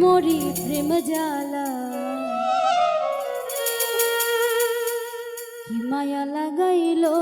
মরি প্রেম জ্বালা কি মায়া লাগাইলো